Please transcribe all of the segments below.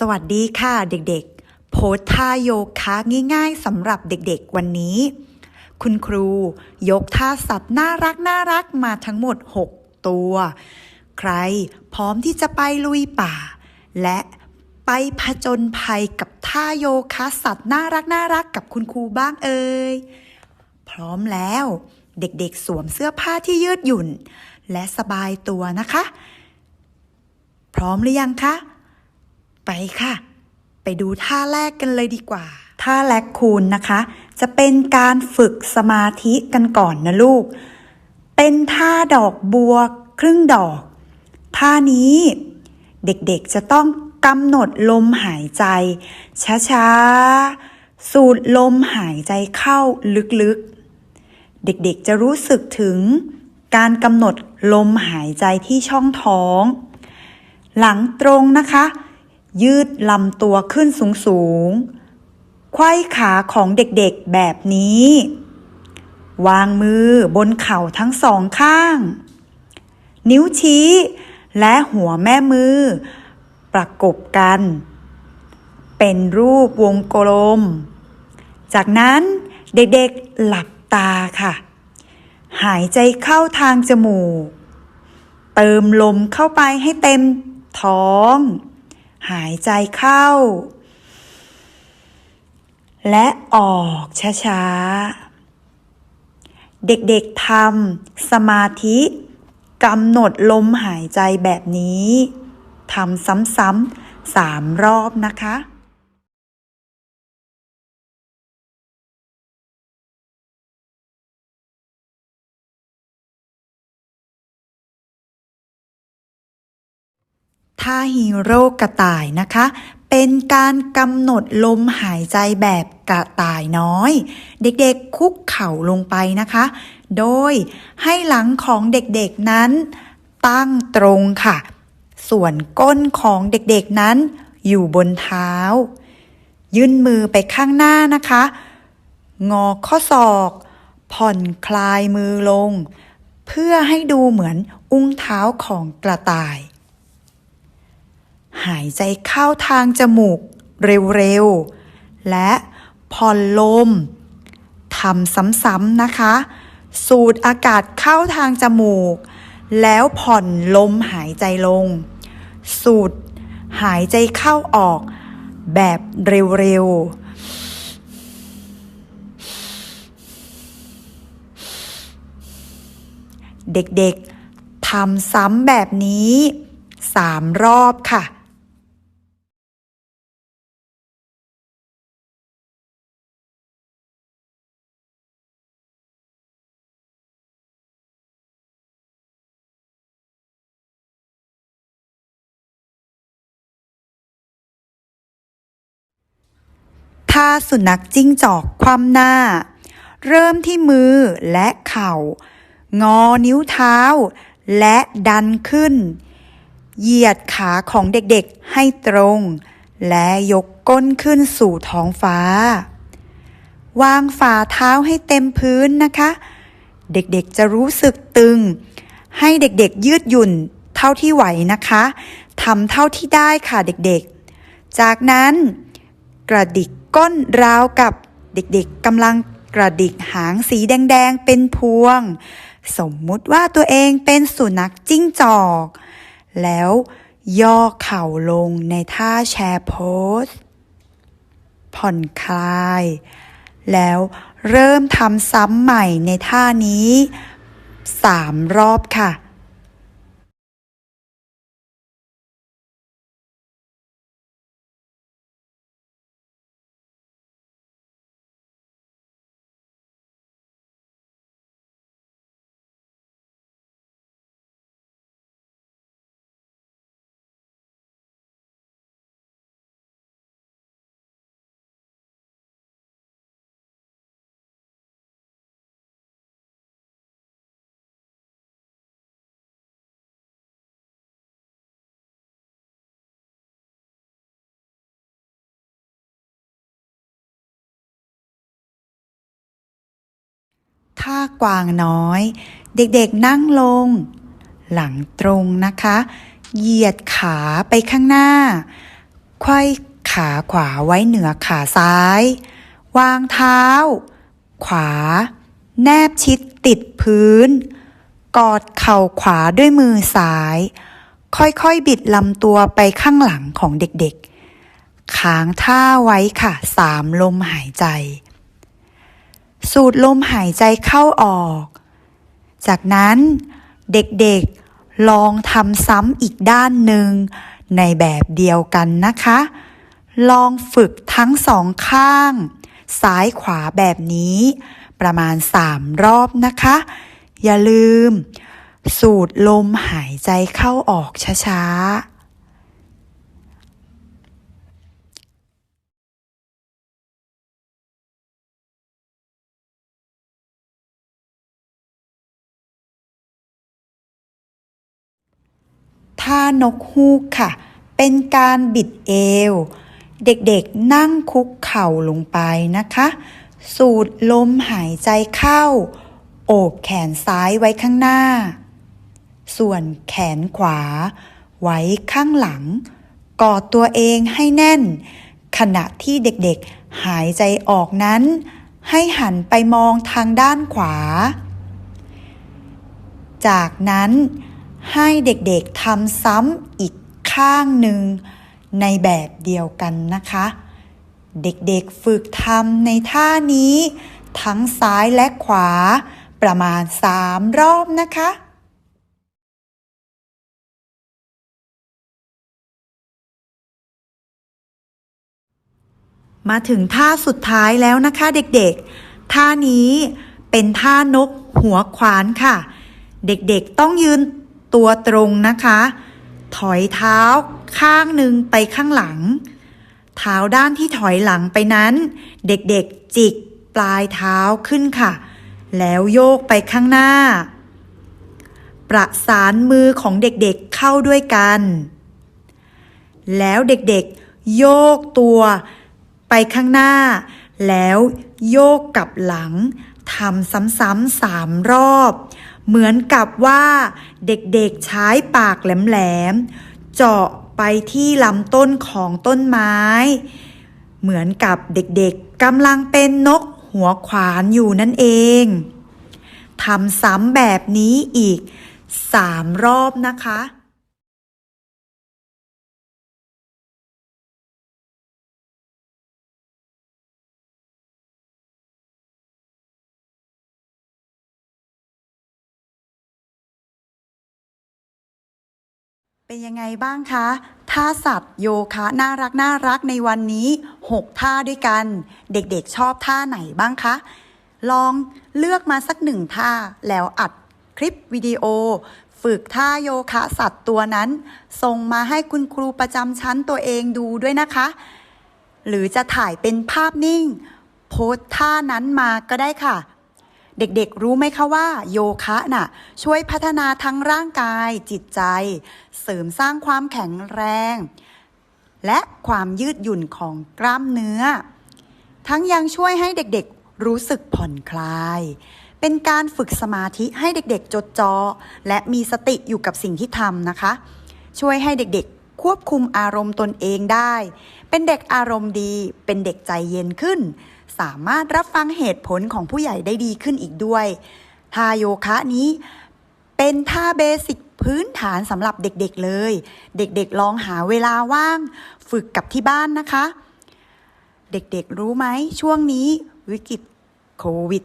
สวัสดีค่ะเด็กๆ โพสท่าโยคะง่ายๆสำหรับเด็กๆวันนี้ คุณครูยกท่าสัตว์น่ารักน่ารักมาทั้งหมด 6 ตัว ใครพร้อมที่จะไปลุยป่า และไปผจญภัยกับท่าโยคะสัตว์น่ารักน่ารักกับคุณครูบ้างเอ่ย พร้อมแล้ว เด็กๆสวมเสื้อผ้าที่ยืดหยุ่น และสบายตัวนะคะ พร้อมหรือยังคะ ไปค่ะ ไปดูท่าแรกกันเลยดีกว่า ท่าแรกคูณนะคะ จะเป็นการฝึกสมาธิกันก่อนนะลูก เป็นท่าดอกบัวครึ่งดอก ท่านี้เด็กๆจะต้องกำหนดลมหายใจ ช้าๆ สูดลมหายใจเข้าลึกๆ เด็กๆจะรู้สึกถึงการกำหนดลมหายใจที่ช่องท้อง หลังตรงนะคะ ยืดลำตัวขึ้นสูงสูงไขว้ขาของเด็กๆแบบนี้ วางมือบนเข่าทั้งสองข้าง นิ้วชี้ และหัวแม่มือ ประกบกัน เป็นรูปวงกลม จากนั้นเด็กๆหลับตาค่ะ หายใจเข้าทางจมูก เติมลมเข้าไปให้เต็มท้อง หายใจเข้า และออกช้าๆ เด็กๆทำสมาธิกำหนดลมหายใจแบบนี้ทำซ้ำๆสามรอบนะคะ ท่าฮีโร่กระต่ายนะคะ เป็นการกำหนดลมหายใจแบบกระต่ายน้อย เด็กๆคุกเข่าลงไปนะคะ โดยให้หลังของเด็กๆนั้น ตั้งตรงค่ะ ส่วนก้นของเด็กๆนั้น อยู่บนเท้า ยื่นมือไปข้างหน้านะคะ งอข้อศอก ผ่อนคลายมือลง เพื่อให้ดูเหมือนอุ้งเท้าของกระต่าย หายใจเข้าทางจมูกเร็วๆ และผ่อนลมทำซ้ำๆนะคะ สูดอากาศเข้าทางจมูก แล้วผ่อนลมหายใจลง สูดหายใจเข้าออกแบบเร็วๆเด็กๆ ทำซ้ำแบบนี้สามรอบค่ะ่าสุนัขจิ้งจอกคว่ำหน้า เริ่มที่มือและเข่า งอนิ้วเท้า และดันขึ้น เหยียดขาของเด็กๆให้ตรง และยกก้นขึ้นสู่ท้องฟ้า วางฝ่าเท้าให้เต็มพื้นนะคะ เด็กๆจะรู้สึกตึง ให้เด็กๆยืดหยุ่นเท่าที่ไหวนะคะทำเท่าที่ได้ค่ะเด็กๆ จากนั้นกระดิก ก้นราวกับเด็กๆกำลังกระดิกหางสีแดง ๆ เป็นพวง สมมุติว่าตัวเองเป็นสุนัขจิ้งจอก แล้วย่อเข่าลงในท่าแชร์โพส ผ่อนคลาย แล้วเริ่มทำซ้ำใหม่ในท่านี้สามรอบค่ะ ท่ากวางน้อย เด็กๆนั่งลง หลังตรงนะคะ เหยียดขาไปข้างหน้าไขว้ขาขวาไว้เหนือขาซ้าย วางเท้า ขวา แนบชิดติดพื้น กอดเข่าขวาด้วยมือซ้าย ค่อยๆบิดลำตัวไปข้างหลังของเด็กๆ ค้างท่าไว้ค่ะสามลมหายใจ สูดลมหายใจเข้าออก จากนั้นเด็กๆลองทำซ้ำอีกด้านหนึ่งในแบบเดียวกันนะคะ ลองฝึกทั้งสองข้าง ซ้ายขวาแบบนี้ ประมาณสามรอบนะคะ อย่าลืม สูดลมหายใจเข้าออกช้าๆ ท่านกฮูกค่ะ เป็นการบิดเอว เด็กๆนั่งคุกเข่าลงไปนะคะ สูดลมหายใจเข้า โอบแขนซ้ายไว้ข้างหน้า ส่วนแขนขวา ไว้ข้างหลัง กอดตัวเองให้แน่น ขณะที่เด็กๆหายใจออกนั้น ให้หันไปมองทางด้านขวา จากนั้น ให้เด็กๆทำซ้ำอีกข้างหนึ่งในแบบเดียวกันนะคะ เด็กๆฝึกทำในท่านี้ ทั้งซ้ายและขวา ประมาณสามรอบนะคะมาถึงท่าสุดท้ายแล้วนะคะเด็กๆ ท่านี้เป็นท่านกหัวขวานค่ะ เด็กๆต้องยืน ตัวตรงนะคะ ถอยเท้าข้างหนึ่งไปข้างหลัง เท้าด้านที่ถอยหลังไปนั้น เด็กๆจิกปลายเท้าขึ้นค่ะ แล้วโยกไปข้างหน้า ประสานมือของเด็กๆเข้าด้วยกัน แล้วเด็กๆ โยกตัวไปข้างหน้า แล้วโยกกลับหลัง ทำซ้ำๆสามรอบ เหมือนกับว่าเด็กๆใช้ปากแหลมๆเจาะไปที่ลำต้นของต้นไม้ เหมือนกับเด็กๆกำลังเป็นนกหัวขวานอยู่นั่นเองทำซ้ำแบบนี้อีกสามรอบนะคะ เป็นยังไงบ้างคะท่าสัตว์โยคะน่ารักน่ารักในวันนี้ 6 ท่าด้วยกัน เด็กๆชอบท่าไหนบ้างคะ ลองเลือกมาสักหนึ่งท่าแล้วอัดคลิปวิดีโอ ฝึกท่าโยคะสัตว์ตัวนั้น ส่งมาให้คุณครูประจำชั้นตัวเองดูด้วยนะคะ หรือจะถ่ายเป็นภาพนิ่ง โพสท่านั้นมาก็ได้ค่ะ เด็กๆ รู้ไหมคะว่าโยคะน่ะช่วยพัฒนาทั้งร่างกายจิตใจ เสริมสร้างความแข็งแรง และความยืดหยุ่นของกล้ามเนื้อ ทั้งยังช่วยให้เด็กๆรู้สึกผ่อนคลาย เป็นการฝึกสมาธิให้เด็กๆ จดจอ่อและมีสติอยู่กับสิ่งที่ทำนะคะ ช่วยให้เด็กๆ ควบคุมอารมณ์ตนเองได้ เป็นเด็กอารมณ์ดี เป็นเด็กใจเย็นขึ้น สามารถรับฟังเหตุผลของผู้ใหญ่ได้ดีขึ้นอีกด้วยท่าโยคะนี้เป็นท่าเบสิกพื้นฐานสำหรับเด็กๆเลย เด็กๆลองหาเวลาว่าง ฝึกกับที่บ้านนะคะ เด็กๆรู้ไหมช่วงนี้วิกฤตโควิด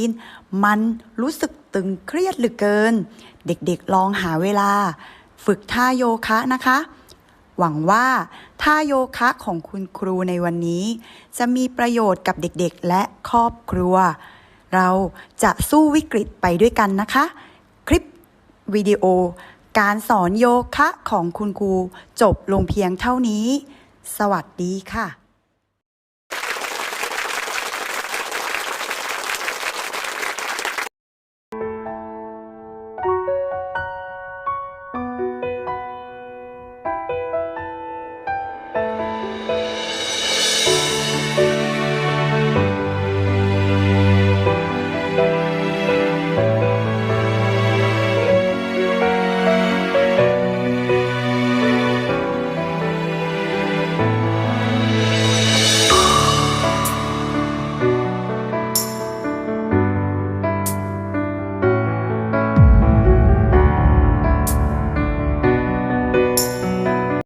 -19 มันรู้สึกตึงเครียดเหลือเกิน เด็กๆลองหาเวลา ฝึกท่าโยคะนะคะ หวังว่าท่าโยคะของคุณครูในวันนี้ จะมีประโยชน์กับเด็กๆ และครอบครัว เราจะสู้วิกฤตไปด้วยกันนะคะ คลิปวิดีโอ การสอนโยคะของคุณครูจบลงเพียงเท่านี้ สวัสดีค่ะ